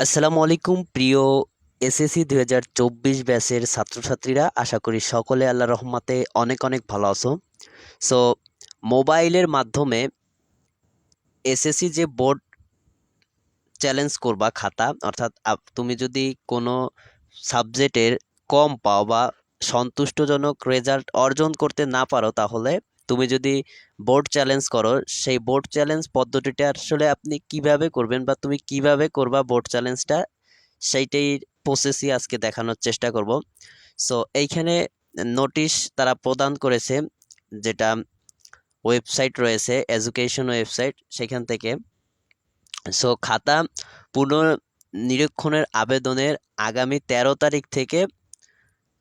আসসালামু আলাইকুম, প্রিয় এসএসসি দুই হাজার চব্বিশ ব্যাচের ছাত্রছাত্রীরা। আশা করি সকলে আল্লাহ রহমাতে অনেক অনেক ভালো আছো। সো মোবাইলের মাধ্যমে এসএসসি যে বোর্ড চ্যালেঞ্জ করবা, খাতা, অর্থাৎ তুমি যদি কোনো সাবজেক্টের কম পাও বা সন্তুষ্টজনক রেজাল্ট অর্জন করতে না পারো, তাহলে তুমি যদি বোর্ড চ্যালেঞ্জ করো, সেই বোর্ড চ্যালেঞ্জ পদ্ধতিটা আসলে আপনি কীভাবে করবেন বা তুমি কীভাবে করবা বোর্ড চ্যালেঞ্জটা সেইটাই প্রসেসই আজকে দেখানোর চেষ্টা করব। সো এইখানে নোটিশ তারা প্রদান করেছে যেটা ওয়েবসাইট রয়েছে এডুকেশন ওয়েবসাইট সেখান থেকে। সো খাতা পুনর্নিরীক্ষণের আবেদনের আগামী তেরো তারিখ থেকে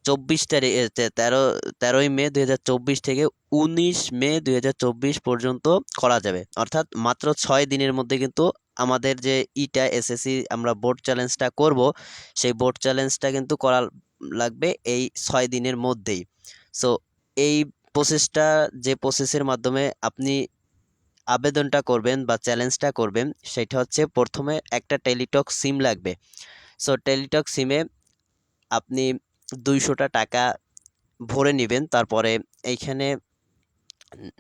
চব্বিশ তারিখ তেরো, তেরোই মে দুই হাজার চব্বিশ থেকে উনিশ মে দুই হাজার চব্বিশ পর্যন্ত করা যাবে। অর্থাৎ মাত্র ছয় দিনের মধ্যে কিন্তু আমাদের যে ইটা এসএসসি আমরা বোর্ড চ্যালেঞ্জটা করব, সেই বোর্ড চ্যালেঞ্জটা কিন্তু করা লাগবে এই ছয় দিনের মধ্যেই। সো এই প্রসেসটা যে প্রসেসের মাধ্যমে আপনি আবেদনটা করবেন বা চ্যালেঞ্জটা করবেন, সেটা হচ্ছে প্রথমে একটা টেলিটক সিম লাগবে। সো টেলিটক সিমে আপনি দুইশোটা টাকা ভরে নেবেন। তারপরে এইখানে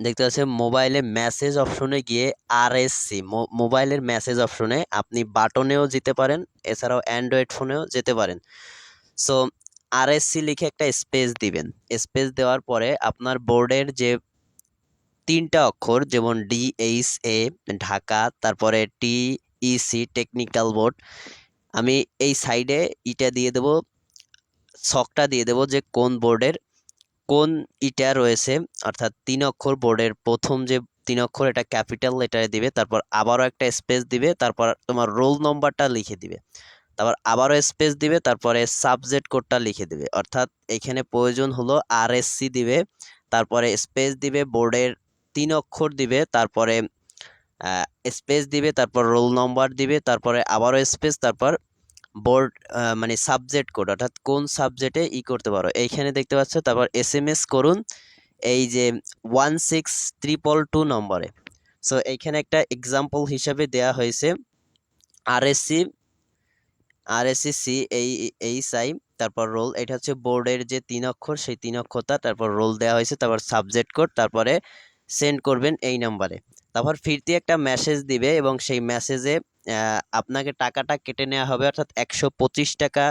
দেখতে পাচ্ছেন মোবাইলে মেসেজ অপশনে গিয়ে আর আরএসসি মোবাইলের মেসেজ অপশনে আপনি বাটনেও যেতে পারেন, এছাড়াও অ্যান্ড্রয়েড ফোনেও যেতে পারেন। সো, আর আরএসসি লিখে একটা স্পেস দিবেন। স্পেস দেওয়ার পরে আপনার বোর্ডের যে তিনটা অক্ষর, যেমন ডিএইচ এ, ঢাকা, তারপরে টি ইসি টেকনিক্যাল বোর্ড, আমি এই সাইডে ইটা দিয়ে দেব। ছকটা দিয়ে দেব যে কোন বোর্ডের কোন ইটা রয়েছে, অর্থাৎ তিন অক্ষর বোর্ডের প্রথম যে তিন অক্ষর, এটা ক্যাপিটাল লেটারে দিবে, তারপর আবারও একটা স্পেস দিবে, তারপর তোমার রোল নম্বরটা লিখে দিবে। তারপর আবারও স্পেস দিবে, তারপরে সাবজেক্ট কোডটা লিখে দিবে, অর্থাৎ এখানে প্রয়োজন হলো আরএসসি দিবে, তারপরে স্পেস দিবে, বোর্ডের তিন অক্ষর দিবে, তারপরে স্পেস দিবে, তারপর রোল নম্বর দিবে, তারপরে আবারও স্পেস, তারপর বোর্ড মানে সাবজেক্ট কোড অর্থাৎ কোন সাবজেক্টে ই করতে পারো। এইখানে দেখতে পাচ্ছ, তারপর এস এম এস করুন, এই যে ওয়ান সিক্স ট্রিপল টু নম্বরে। সো এইখানে একটা এক্সাম্পল হিসাবে দেয়া হয়েছে RSC RSC C R S C এই এইচ আই তারপর রোল এটা হচ্ছে বোর্ডের যে তিন অক্ষর, সেই তিন অক্ষরটা, তারপর রোল দেওয়া হয়েছে, তারপর সাবজেক্ট কোড তারপরে সেন্ড করবেন এই নাম্বারে। তারপর ফিরতি একটা মেসেজ দিবে এবং সেই মেসেজে আপনাকে টাকাটা কেটে নেওয়া হবে, অর্থাৎ একশো পঁচিশ টাকা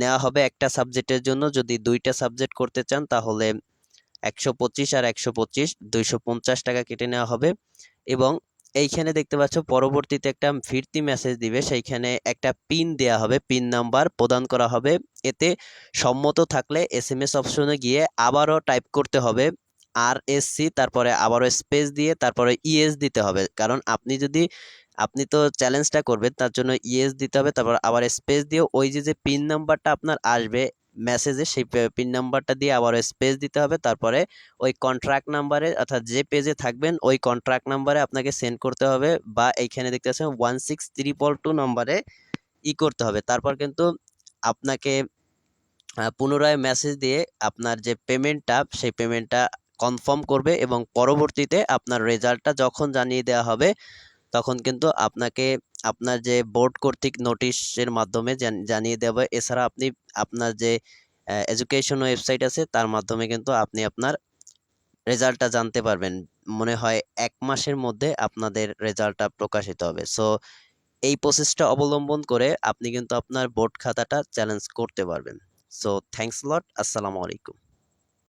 নেওয়া হবে একটা সাবজেক্টের জন্য। যদি দুইটা সাবজেক্ট করতে চান, তাহলে একশো পঁচিশ আর একশো পঁচিশ, দুইশো পঞ্চাশ টাকা কেটে নেওয়া হবে। এবং এইখানে দেখতে পাচ্ছ, পরবর্তীতে একটা ফিরতি মেসেজ দিবে। সেইখানে একটা পিন দেয়া হবে পিন নাম্বার প্রদান করা হবে। এতে সম্মত থাকলে এস এম এস অপশনে গিয়ে আবারও টাইপ করতে হবে। আর এস সি তারপরে আবারও স্পেস দিয়ে, তারপরে ইএস দিতে হবে। কারণ আপনি যদি আপনি তো চ্যালেঞ্জটা করবেন, তার জন্য ইএস দিতে হবে, তারপর আবার স্পেস দিয়ে ওই যে যে পিন নাম্বারটা আপনার আসবে মেসেজে সেই পিন নাম্বারটা দিয়ে আবার স্পেস দিতে হবে, তারপরে ওই কন্ট্রাক্ট নাম্বারে অর্থাৎ যে পেজে থাকবেন, ওই কন্ট্রাক্ট নাম্বারে আপনাকে সেন্ড করতে হবে বা এইখানে দেখতে পাচ্ছেন ওয়ান সিক্স ত্রিপল টু নম্বরে ই করতে হবে, তারপর কিন্তু আপনাকে পুনরায় মেসেজ দিয়ে আপনার যে পেমেন্টটা সেই পেমেন্টটা কনফার্ম করবে এবং পরবর্তীতে আপনার রেজাল্টটা যখন জানিয়ে দেওয়া হবে তখন কিন্তু আপনাকে আপনার যে বোর্ড কর্তৃক নোটিশের মাধ্যমে জানিয়ে হবে এছাড়া আপনি আপনার যে এডুকেশন ওয়েবসাইট আছে, তার মাধ্যমে কিন্তু আপনি আপনার রেজাল্টটা জানতে পারবেন। মনে হয় এক মাসের মধ্যে আপনাদের রেজাল্টটা প্রকাশিত হবে। সো, এই প্রসেসটা অবলম্বন করে আপনি কিন্তু আপনার বোর্ড খাতাটা চ্যালেঞ্জ করতে পারবেন। সো থ্যাঙ্কস লট আসসালামু আলাইকুম।